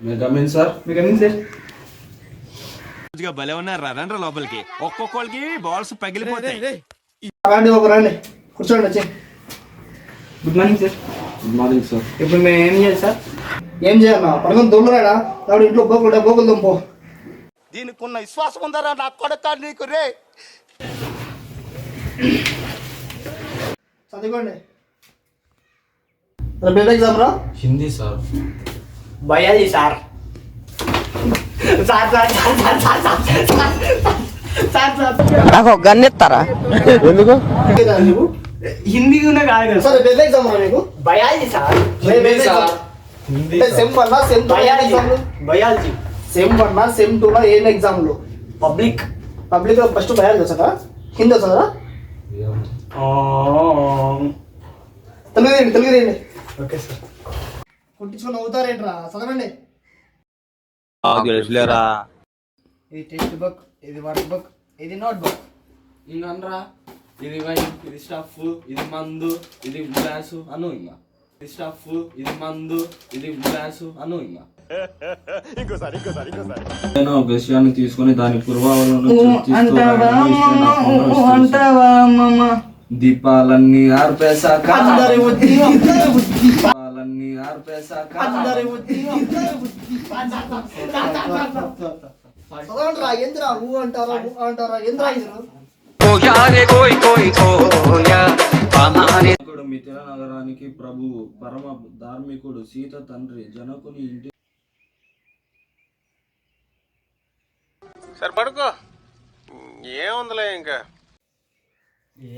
May come in sir మీకు అన్ని sir రోజుగా భలే ఉన్నారు. రండ్రా లోపలికి. ఒక్కొక్కరికి బాల్స్ పగిలిపోతాయి. రండి ఒక రండి. కూర్చోండి వచ్చి good morning sir good morning sir ఇప్పుడు మేము ఏం చేయాలి సార్ ఏం చేయాలన్నా? పడుకొని దొల్లరాడా? కాబట్టి ఇంట్లో బోకులు బోకులు దుంపో. దీనికి ఉన్న విశ్వాసం ఉందరా? నా కొడక నీకు రే. చదువుకోండి. రేపు ఎగ్జామ్ రా? Hindi sir biology sir sir sir sir sir sir sir sir sir sir నాకు ఒక గన్ ఇస్తారా నువ్వు హిందీ కూడా కాదు కదా సార్ రేపు ఎగ్జామ్ నీకు బయాలజీ సార్ హిందీ అంటే sem one sem biology biology sem one sem two లో ఏం ఎగ్జామ్లు పబ్లిక్ పబ్లిక్లో ఫస్ట్ బయాలజీ వచ్చదా హిందీ వచ్చదా తెలుగు తెలుగు ఓకే సార్ కొట్టించుకొని నవ్వుతారేంట్రా? చదవండి. తెలుసులేరా? ఇది టెక్స్ట్ బుక్ ఇది వర్క్ బుక్ ఇది నోట్ బుక్. ఇంకనరా ఇది వైన్ ఇది స్టఫ్ ఇది మందు ఇది గ్లాసు అను ఇంకా ఇది స్టఫ్ ఇది మందు ఇది గ్లాసు అను ఇంకా నేను ఒక విషయాన్ని తీసుకొని దాని పూర్వాలను దీపాలన్నీ ఆర్పేశాక ఏందిరా ఊ అంటారా? ఊ అంటారా? ఏందిరా ఇది? జనకుడు మిథిల నగరానికి ప్రభువు పరమ ధార్మికుడు సీత తండ్రి జనకుని ఇంటి సరే పడుకో. ఏముందిలే ఇంకా?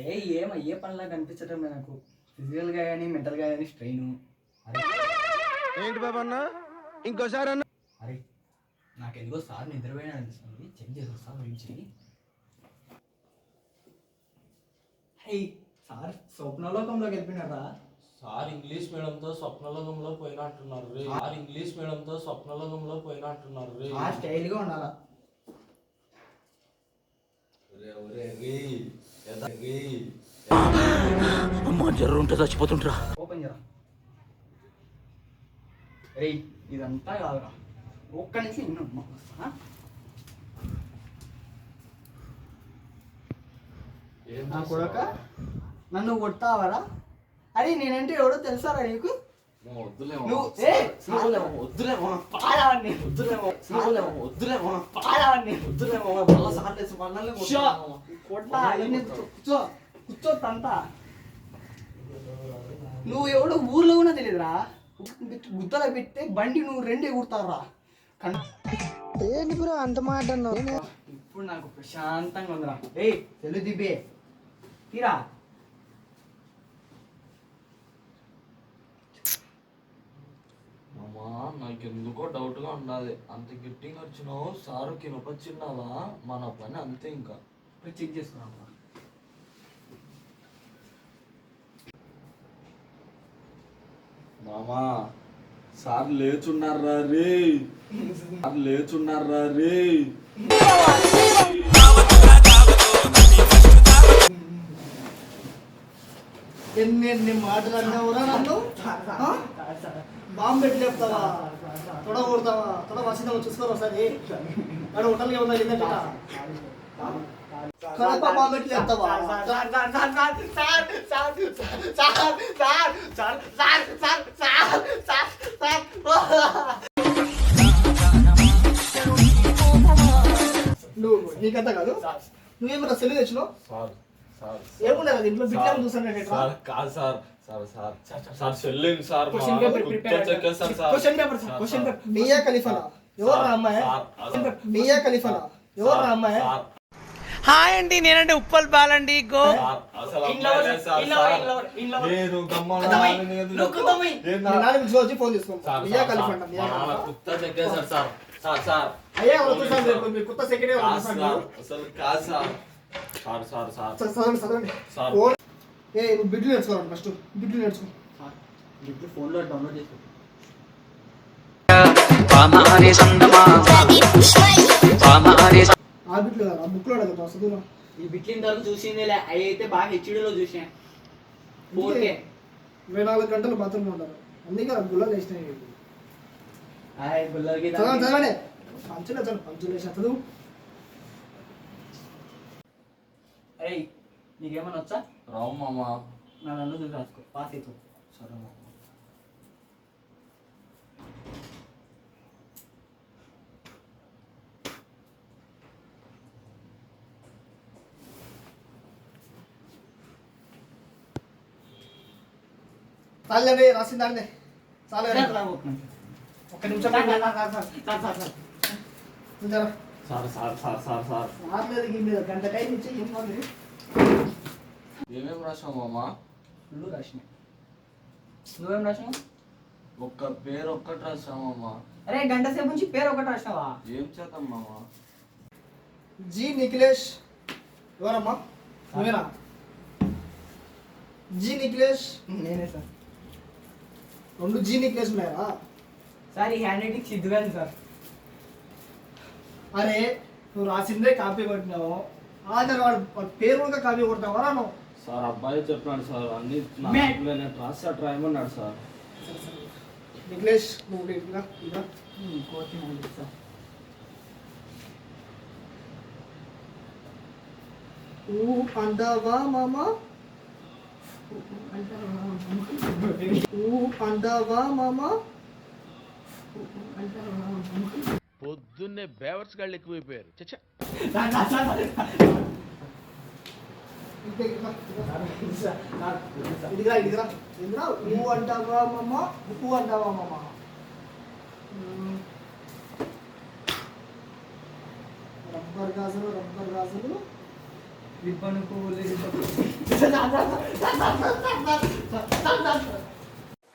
ఏ ఏం అయ్యే పనిలా కనిపించడం నాకు. ఫిజికల్గా కానీ మెంటల్గా కానీ స్ట్రెయిన్ ఏంటి బాబా అన్న? ఇంకోసారి అన్న. అరే నాకెందుకో సార్ నిద్రపోయినా అనిపిస్తుంది. చెక్ చేసి సార్ గురించి హై సార్ స్వప్నలోకంలోకి వెళ్ళిపోయినారా? సార్ ఇంగ్లీష్ మీడియంతో స్వప్నలోకంలో పోయినట్టున్నారు రే. సార్. ఇంగ్లీష్ మీడియంతో స్వప్నలోకంలో పోయినట్టున్నారు రే. ఆ స్టైల్గా ఉండాలా? రే ఒరే రే. ఎద రే. ఓపెన్ చేయరా రే ఇదంతా కాదురా. ఒక్క నుంచి ఇన్ను నా కొడక? నన్ను కొట్టావరా అరే నేనంటే ఎవడో తెలుసారా నీకు? నువ్వు వద్దులేమో పాడవాడిని పాడవాడిని మళ్ళా. కొట్టా ఎన్ని కూర్చో కూర్చో కూర్చో తంతా. నువ్వు ఎవడో ఊర్లో కూడా తెలియదురా గుద్దల పెట్టి బండి నువ్వు రెండే కుడతారా ఏంటి బ్రో అంత మాట ఇప్పుడు నాకు ప్రశాంతంగా ఉందిరా. ఏయ్ తెలుగు దిబ్బే. తీరా. అమ్మా నాకు ఎందుకో డౌట్గా ఉన్నది అంత గిట్టిగా వచ్చినావు సారు కినపచ్చిన్నావా మన పని అంతే ఇంకా. చెక్ చేసుకున్నాం మామా సార్ లేచున్నారా రే సార్ లేచున్నారా రే ఎన్ని ఎన్ని మాటలు అన్నావురా నన్ను? బాంబు పెట్టి లేపుతావా తొడ కొడతావా తొడ వసిందా చూసుకోరా ఒకసారి అక్కడ హోటల్కి లేదా కడప బాంబు పెట్టి లేపుతావా చేత కాదు. నువ్వేమన్నా సెల్ తెచ్చు ఏముండే ఇంట్లో బిడ్డ చూసాను కాదు సార్ అమ్మాయి? హాయ్ అండి నేనండి ఉప్పల్ బాలండి. గో ఫోన్ అయ్యా వద్దు సార్ మీరు కొత్త సెకండ్ ఇయర్ వస్తున్నాను అసలు కాదు సార్. Sir sir sir. చదవండి సార్ ఏ నువ్వు బిడ్లు నేర్చుకోవాలి ఫస్ట్ బిడ్లు నేర్చుకో. బిడ్లు ఫోన్లో డౌన్లోడ్ చేసుకో ఆ బిట్లు ఆ బుక్లో అడగదు చదువులో. ఈ బిట్లు ఇంతవరకు చూసిందేలే. అవి అయితే బాగా హెచ్డిలో చూసాను. ఫోర్ ఇరవై నాలుగు గంటలు బాత్రూమ్ ఉంటారు అందుకే గుల్లలు వేసినాయి చదవండి చదవండి. పంచులే చదువు పంచులు వేసిన చదువు అరే నీకేమన్నా వచ్చా? రావు మామ. నా నన్ను చూసి రాసుకో. పాస్ అవుతు సరే మామ. చాలండి రాసిందండి చాలు ఒక్క నిమిషం. Sir sir sir sir sir రాలేదు ఈ మీద గంట టైం ఇచ్చి ఏం కాదు ఏమేమి రాసావు మామ ఫుల్ రాసిన నువ్వేం రాసినావు ఒక్క పేరు ఒక్కటి రాసావు మామ అరే గంట సేపు నుంచి పేరు ఒకటి రాసినావా ఏం చేద్దాం మామ జి నిఖిలేష్ ఎవరమ్మా నువ్వేనా జి నిఖిలేష్ నేనే సార్ రెండు జి నిఖిలేష్ ఉన్నాయా సార్ ఈ హ్యాండ్ రైటింగ్ సిద్ధుగాని సార్ అరే నువ్వు రాసిందే కాపీ కొట్టినావు. ఆధార్ వాడు వాడి పేరు కూడా కాపీ కొడతావా? నువ్వు సార్ అబ్బాయి చెప్పాడు సార్ అన్ని ట్రై అన్నాడు సార్. నిఖిలేష్ నువ్వు ఇట్లా అందావా మామ? అందావా మామ. పొద్దున్నే బేవర్స్ గాళ్ళు ఎక్కువైపోయారు. చచ్చా. ఇదిగా ఇదిగా ఇదిగా అంటావా మామ ఊ అంటావా మామ మ్మ్. రబ్బర్ గాజులు రబ్బర్ గాజులు. రిబ్బన్ పువ్వులు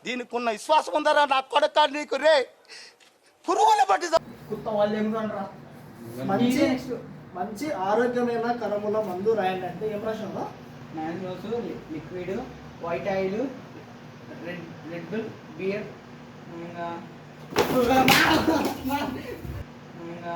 దీనికి ఉన్న విశ్వాసం ఉందరా నా కొడక నీకు రే? పురుగుల పట్టి కుత్త వాళ్ళు ఏం రా మంచి మంచి ఆరోగ్యమైన కరముల మందు రాయండి అంటే ఏం రాసినా mangoes liquid white oil red red bull beer ఇంకా ఇంకా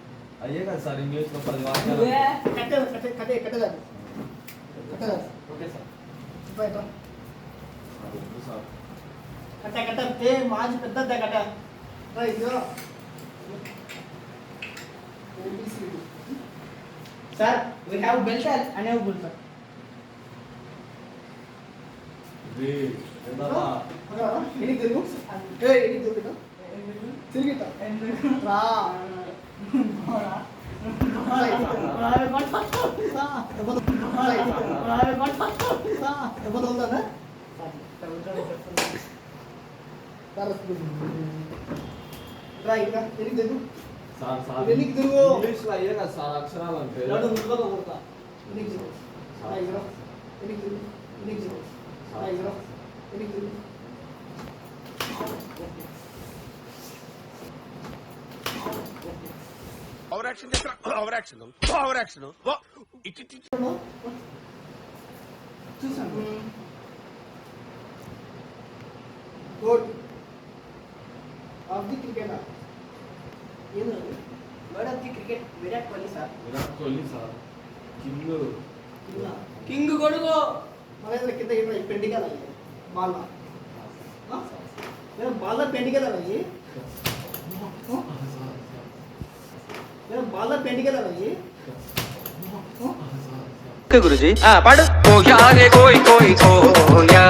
అయ్యే కదా సార్ ఇంగ్లీష్లో పది వాక్యాలు నువ్వే కట్టే కట్టే కట్టే కట్టేదాన్ని కట్టేదాన్ని ఓకే సార్ బయట సార్, వద్దు సార్ కట్ట కట్ట ఏ మాజీ పెద్ద కట్ట రా ఇదిగో ABCD. Sir we have belt enable sir ఇది ఏందమ్మా? పక్కన రా. ఎనికి తిరుగు ఏ ఎనికి తిరుగుతా తిరిగితా రా వెనక్కి తిరుగు. ఇంగ్లీష్ లో అయ్యే కదా సార్ అక్షరాలు అంటే నడు ముక్కలు కొడతా ఎనికి తిరుగు రా ఇక్కడ ఎనికి తిరుగు ఎనికి తిరుగు రా ఇక్కడ ఎనికి తిరుగు ఓవర్ యాక్షన్ చేస్తా. ఓవర్ యాక్షన్ ఓవర్ యాక్షన్ ఇటు ఇటు చూసాను గుడ్ ఆఫ్ ది క్రికెటర్ ఏంటది word of the cricket. Virat Kohli sir. Virat Kohli sir. King. King. కొడుకు. మన దగ్గర కింద పెండికలు అయ్యి బాల్ బాల్ పెండికలు అయ్యి గురుజీ. పాడు. కోయి కోయి కోయా